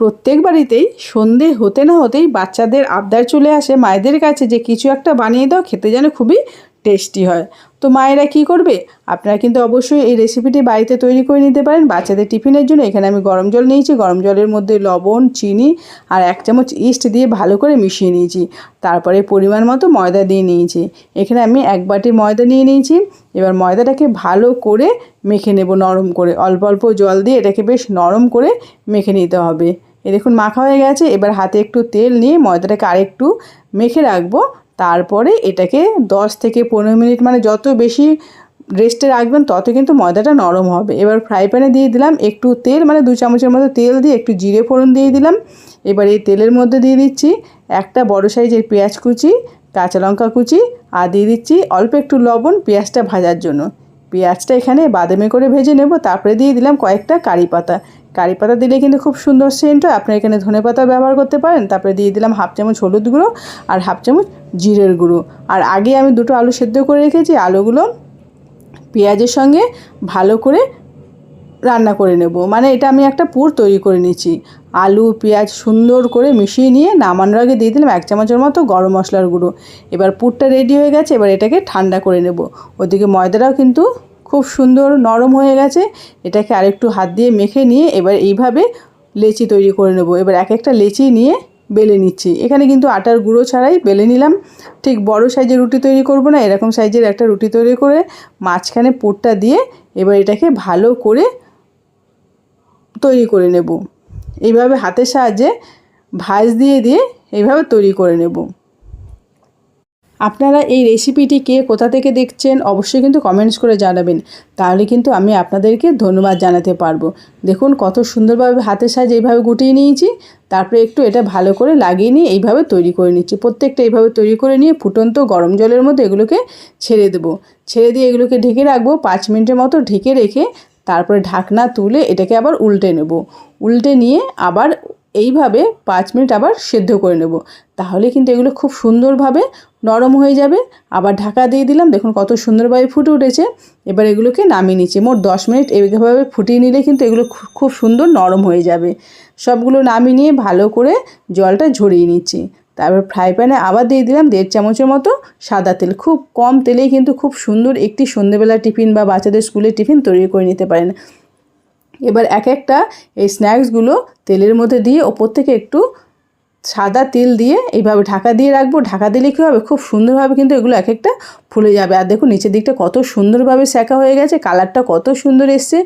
প্রত্যেক বাড়িতেই সন্ধে হতে না হতেই বাচ্চাদের আবদার চলে আসে মায়েদের কাছে যে কিছু একটা বানিয়ে দাও, খেতে যেন খুবই টেস্টি হয়। তো মায়েরা কি করবে? আপনারা কিন্তু অবশ্যই এই রেসিপিটি বাড়িতে তৈরি করে নিতে পারেন। বাচ্চাদের টিফিনের জন্য এখানে আমি গরম জল নিয়েছি। গরম জলের মধ্যে লবণ, চিনি আর এক চামচ ইস্ট দিয়ে ভালো করে মিশিয়ে নিয়েছি। তারপরে পরিমাণ মতো ময়দা দিয়ে নিয়েছি। এখানে আমি এক বাটি ময়দা নিয়ে নিয়েছি। এবার ময়দাটাকে ভালো করে মেখে নেব নরম করে। অল্প অল্প জল দিয়ে এটাকে বেশ নরম করে মেখে নিতে হবে। এ দেখুন, মাখা হয়ে গেছে। এবার হাতে একটু তেল নিয়ে ময়দাটাকে আরেকটু মেখে রাখব। তারপরে এটাকে 10 থেকে পনেরো মিনিট মানে যত বেশি রেস্টে রাখবেন, তত কিন্তু ময়দাটা নরম হবে। এবার ফ্রাই প্যানে দিয়ে দিলাম একটু তেল মানে দু চামচের মতো তেল দিয়ে একটু জিরে ফোড়ন দিয়ে দিলাম। এবার এই তেলের মধ্যে দিয়ে দিচ্ছি একটা বড় সাইজের পেঁয়াজ কুচি, কাঁচা লঙ্কা কুচি, আর দিয়ে দিচ্ছি অল্প একটু লবণ পেঁয়াজটা ভাজার জন্য। পেঁয়াজটা এখানে বাদামি করে ভেজে নেব, তারপরে দিয়ে দিলাম কয়েকটা কারি পাতা। কারি পাতা দিলে কিন্তু খুব সুন্দর সেন্ট হয়, আপনারা এখানে ধনে পাতা ব্যবহার করতে পারেন, তারপরে দিয়ে দিলাম হাফ চামচ হলুদ গুঁড়ো আর হাফ চামচ জিরের গুঁড়ো। আর আগে আমি দুটো আলু সেদ্ধ করে রেখেছি, আলুগুলো পেঁয়াজের সঙ্গে ভালো করে রান্না করে নেব। মানে এটা আমি একটা পুর তৈরি করে নিচ্ছি আলু, পেঁয়াজ সুন্দর করে মিশিয়ে নিয়ে নামানোর আগে দিয়ে দিলাম এক চামচের মতো গরম মশলার গুঁড়ো। এবার পুরটা রেডি হয়ে গেছে, এবার এটাকে ঠান্ডা করে নেব। ওদিকে ময়দাটাও কিন্তু খুব সুন্দর নরম হয়ে গেছে। এটাকে আরেকটু হাত দিয়ে মেখে নিয়ে এবার এইভাবে লেচি তৈরি করে নেব। এবার এক একটা লেচি নিয়ে বেলে নিচ্ছি। এখানে কিন্তু আটার গুঁড়ো ছাড়াই বেলে নিলাম। ঠিক বড় সাইজের রুটি তৈরি করব না, এরকম সাইজের একটা রুটি তৈরি করে মাঝখানে পুরটা দিয়ে এবার এটাকে ভালো করে তৈরি করে নেব। এইভাবে হাতের সাহায্যে ভাঁজ দিয়ে দিয়ে এইভাবে তৈরি করে নেব। আপনারা এই রেসিপিটি কে কোথা থেকে দেখছেন অবশ্যই কিন্তু কমেন্টস করে জানাবেন। তাহলে কিন্তু আমি আপনাদেরকে ধন্যবাদ জানাতে পারব। দেখুন কত সুন্দরভাবে হাতের সাহায্যে এইভাবে গুটিয়ে নিয়েছি। তারপরে একটু এটা ভালো করে লাগিয়ে নিয়ে এইভাবে তৈরি করে নিচ্ছি। প্রত্যেকটা এইভাবে তৈরি করে নিয়ে ফুটন্ত গরম জলের মধ্যে এগুলোকে ছেড়ে দেবো। ছেড়ে দিয়ে এগুলোকে ঢেকে রাখব। পাঁচ মিনিটের মতো ঢেকে রেখে তারপরে ঢাকনা তুলে এটাকে আবার উল্টে নেব। উল্টে নিয়ে আবার এইভাবে পাঁচ মিনিট আবার সেদ্ধ করে নেব। তাহলে কিন্তু এগুলো খুব সুন্দরভাবে নরম হয়ে যাবে। আবার ঢাকা দিয়ে দিলাম, দেখুন কত সুন্দরভাবে ফুটে উঠেছে। এবার এগুলোকে নামিয়ে নিচ্ছি। মোট দশ মিনিট এইভাবে ফুটিয়ে নিলে কিন্তু এগুলো খুব সুন্দর নরম হয়ে যাবে। সবগুলো নামিয়ে নিয়ে ভালো করে জলটা ঝরিয়ে নিচ্ছি। তারপর ফ্রাই প্যানে আবার দিয়ে দিলাম দেড় চামচের মতো সাদা তেল। খুব কম তেলেই কিন্তু খুব সুন্দর একটি সন্ধেবেলা টিফিন বা বাচ্চাদের স্কুলের টিফিন তৈরি করে নিতে পারেন। এবার এক একটা এই স্ন্যাক্সগুলো তেলের মধ্যে দিয়ে ওপর থেকে একটু সাদা তেল দিয়ে এইভাবে ঢাকা দিয়ে রাখব। ঢাকা দিলে কী হবে? খুব সুন্দরভাবে কিন্তু এগুলো এক একটা ফুলে যাবে। আর দেখুন, নিচের দিকটা কত সুন্দরভাবে শেখা হয়ে গেছে, কালারটা কত সুন্দর এসছে।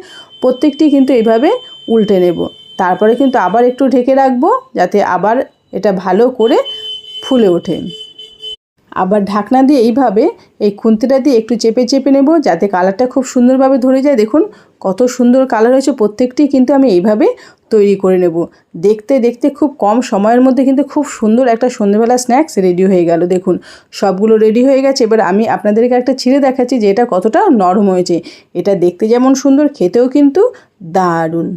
প্রত্যেকটি কিন্তু এইভাবে উল্টে নেব। তারপরে কিন্তু আবার একটু ঢেকে রাখব যাতে আবার এটা ভালো করে ফুলে ওঠে। আবার ঢাকনা দিয়ে এইভাবে এই খুন্তিটা দিয়ে একটু চেপে চেপে নেব যাতে কালারটা খুব সুন্দরভাবে ধরে যায়। দেখুন, কত সুন্দর কালার হয়েছে প্রত্যেকটি কিন্তু আমি এইভাবে তৈরি করে নেব। দেখতে দেখতে খুব কম সময়ের মধ্যে কিন্তু খুব সুন্দর একটা সন্ধ্যেবেলা স্ন্যাক্স রেডি হয়ে গেল। দেখুন, সবগুলো রেডি হয়ে গেছে। এবার আমি আপনাদেরকে একটা ছিঁড়ে দেখাচ্ছি যে এটা কতটা নরম হয়েছে। এটা দেখতে যেমন সুন্দর, খেতেও কিন্তু দারুণ।